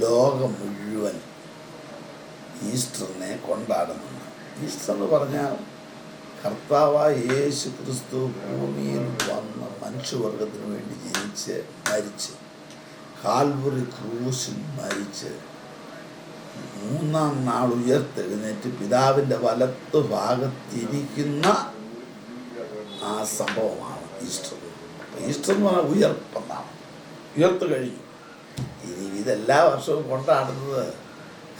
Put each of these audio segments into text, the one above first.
ലോകം മുഴുവൻ ഈസ്റ്ററിനെ കൊണ്ടാടുന്നുണ്ട് ഈസ്റ്റർ എന്ന് പറഞ്ഞാൽ കർത്താവായ യേശു ക്രിസ്തു ഭൂമിയിൽ വന്ന മനുഷ്യവർഗത്തിന് വേണ്ടി ജനിച്ച് മരിച്ച് കാൽവറി ക്രൂശിൽ മരിച്ച് മൂന്നാം നാൾ ഉയർത്തെഴുന്നേറ്റ് പിതാവിന്റെ വലത്ത് ഭാഗത്തിരിക്കുന്ന ആ സംഭവമാണ് ഈസ്റ്റർ. ഈസ്റ്റർ എന്ന് പറഞ്ഞാൽ ഉയർപ്പെന്നാണ് ഉയർത്ത് കഴിഞ്ഞു. ഇനി ഇതെല്ലാ വർഷവും കൊണ്ടാടുന്നത്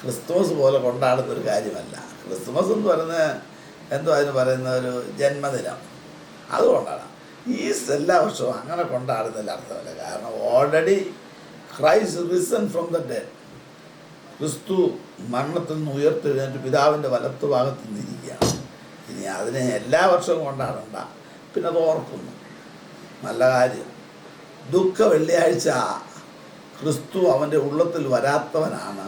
ക്രിസ്തുമസ് പോലെ കൊണ്ടാടുന്ന ഒരു കാര്യമല്ല. ക്രിസ്തുമസ് എന്ന് പറയുന്നത് എന്തോ അതിന് പറയുന്ന ഒരു ജന്മദിനം. അത് കൊണ്ടാടാം. ഈ എല്ലാ വർഷവും അങ്ങനെ കൊണ്ടാടുന്നതിൽ അർത്ഥമല്ല. കാരണം already Christ risen from the dead ക്രിസ്തു മരണത്തിൽ നിന്ന് ഉയർത്തെഴുന്നേറ്റ് പിതാവിന്റെ വലത്ത് ഭാഗത്ത് നിന്നിരിക്കുകയാണ്. ഇനി അതിനെ എല്ലാ വർഷവും കൊണ്ടാടണ്ട. പിന്നെ അത് ഓർക്കുന്നു. നല്ല കാര്യം. ദുഃഖ വെള്ളിയാഴ്ച ക്രിസ്തു അവന്റെ ഉള്ളത്തിൽ വരാത്തവനാണ്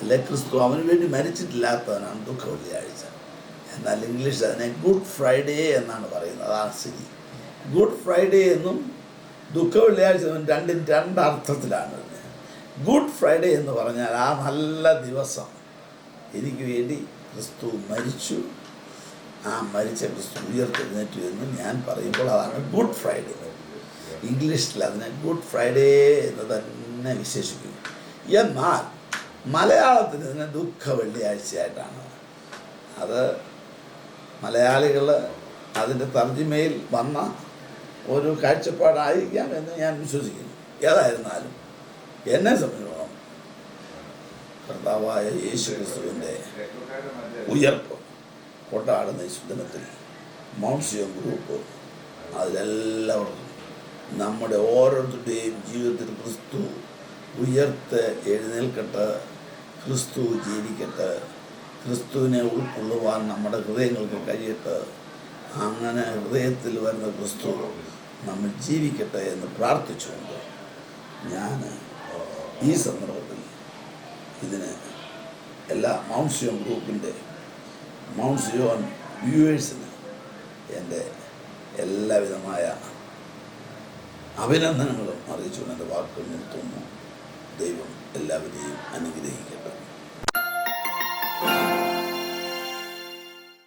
അല്ലെ ക്രിസ്തു അവന് വേണ്ടി മരിച്ചിട്ടില്ലാത്തവനാണ് ദുഃഖ വെള്ളിയാഴ്ച എന്നാൽ ഇംഗ്ലീഷ് അതിനെ ഗുഡ് ഫ്രൈഡേ എന്നാണ് പറയുന്നത് അതാണ് ശരി ഗുഡ് ഫ്രൈഡേ എന്നും ദുഃഖ വെള്ളിയാഴ്ച രണ്ടും രണ്ട് അർത്ഥത്തിലാണ് ഗുഡ് ഫ്രൈഡേ എന്ന് പറഞ്ഞാൽ ആ നല്ല ദിവസം എനിക്ക് വേണ്ടി ക്രിസ്തു മരിച്ചു. ആ മരിച്ച ക്രിസ്തു ഉയർത്തെഴുന്നേറ്റു എന്ന് ഞാൻ പറയുമ്പോൾ അതാണ് ഗുഡ് ഫ്രൈഡേ ഇംഗ്ലീഷിൽ അതിനെ ഗുഡ് ഫ്രൈഡേ എന്ന് തന്നെ വിശേഷിപ്പിക്കും. എന്നാൽ മലയാളത്തിൽ ഇതിനെ ദുഃഖ വെള്ളിയാഴ്ചയായിട്ടാണ്. അത് മലയാളികൾ അതിന്റെ തർജിമയിൽ വന്ന ഒരു കാഴ്ചപ്പാടായിരിക്കാം എന്ന് ഞാൻ വിശ്വസിക്കുന്നു. ഏതായിരുന്നാലും എന്നെ സംബന്ധിച്ചിടത്തോളം കർത്താവായ യേശു ക്രിസ്തുവിന്റെ ഉയർപ്പ് കൊട്ടാടുന്ന ഈ സുദിനത്തിൽ ഗ്രൂപ്പ് അതിലെല്ലാവർക്കും നമ്മുടെ ഓരോരുത്തരുടെയും ജീവിതത്തിൽ ക്രിസ്തു ഉയർത്ത് എഴുന്നേൽക്കട്ടെ ക്രിസ്തു ജീവിക്കട്ടെ ക്രിസ്തുവിനെ ഉൾക്കൊള്ളുവാൻ നമ്മുടെ ഹൃദയങ്ങൾക്ക് കഴിയട്ടെ. അങ്ങനെ ഹൃദയത്തിൽ വരുന്ന ക്രിസ്തു നമ്മൾ ജീവിക്കട്ടെ എന്ന് പ്രാർത്ഥിച്ചുകൊണ്ട് ഞാൻ ഈ സന്ദർഭത്തിൽ ഇതിന് എല്ലാ മൗൺസിയോൺ സിയോൺ ഗ്രൂപ്പിന്റെ മൗൺസിയോൺ സിയോൺ വ്യൂവേഴ്സിന് എന്റെ എല്ലാവിധമായ അഭിനന്ദനങ്ങളും അറിയിച്ചുകൊണ്ട് എന്റെ വാക്കുകൾ നിർത്തുന്നു. ദൈവം എല്ലാവരെയും അനുഗ്രഹിക്കട്ടെ.